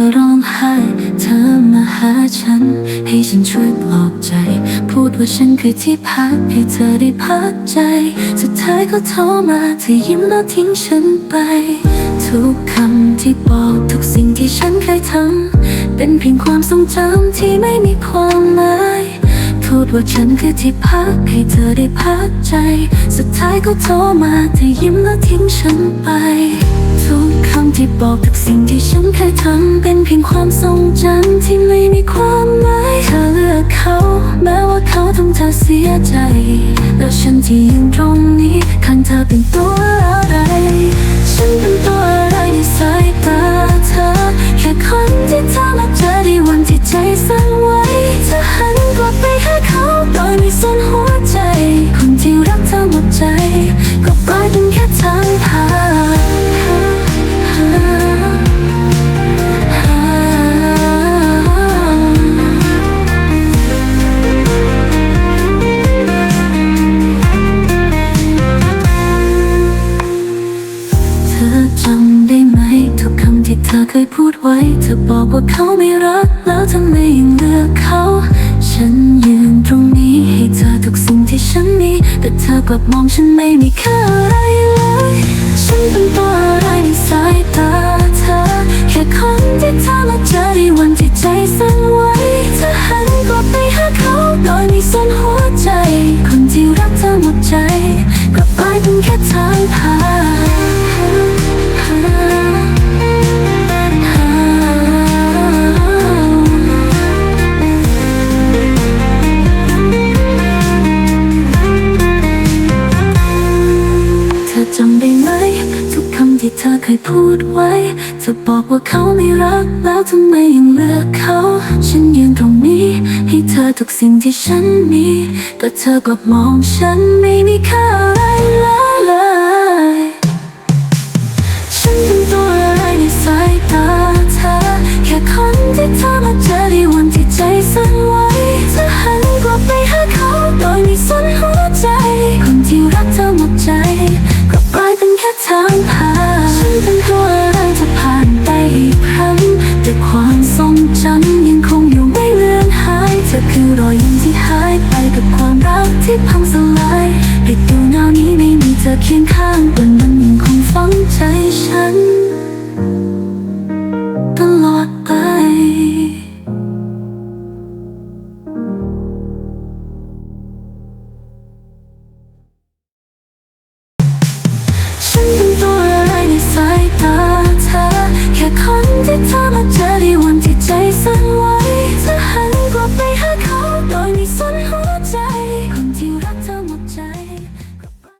อร้องไห้ เธอมาหาฉัน ให้ฉันช่วยปลอบใจ พูดว่าฉันคือที่พักให้เธอได้พักใจ สุดท้ายก็โทรมาเธอยิ้มแล้วทิ้งฉันไป ทุกคำที่บอกทุกสิ่งที่ฉันเคยทำเป็นเพียงความทรงจำที่ไม่มีความหมายพูดว่าฉันคือที่พักให้เธอได้พักใจ สุดท้ายก็โทรมาเธอยิ้มแล้วทิ้งฉันไป บอกทุกสิ่งที่ฉันเคยทำเป็นเพียงความทรงจำที่ไม่มีความหมายเธอเลือกเขา แม้ว่าเขาทำเธอเสียใจ แล้วฉันที่ยืนตรงนี้ข้างเธอเป็นตัว ที่เธอเคยพูดไว้ เธอบอกว่าเขาไม่รัก แล้วทำไมยังเลือกเขา ฉันยืนตรงนี้ให้เธอทุกสิ่งที่ฉันมี แต่เธอกลับมองฉันไม่มีค่าอะไรเลย ฉันเป็นตัวอะไรในสายตาเธอ แค่คนที่เธอมาเจอในวันที่ใจสั่นไหวเธอหันกลับไปหาเขาโดยไม่สนหัวใจ คนที่รักเธอหมดใจ กลับกลายเป็นแค่ทางผ่าน เคยพูดไว้จะบอกว่าเขาไม่รักแล้วทำไมยังเลือกเขา ฉันยืนตรงนี้ ให้เธอทุกสิ่งที่ฉันมีแต่เธอกลับมองฉันไม่มีค่าอะไรเลย ที่พังสลายฤดูเนาวนี้ไม่มีเธอเคียงข้างแต่มันยังคงฝังใจฉัน ตลอดไปฉันเป็นตัวอะไรในสายตาเธอ แค่คนที่เธอมาเจอในวันที่ใจสั่น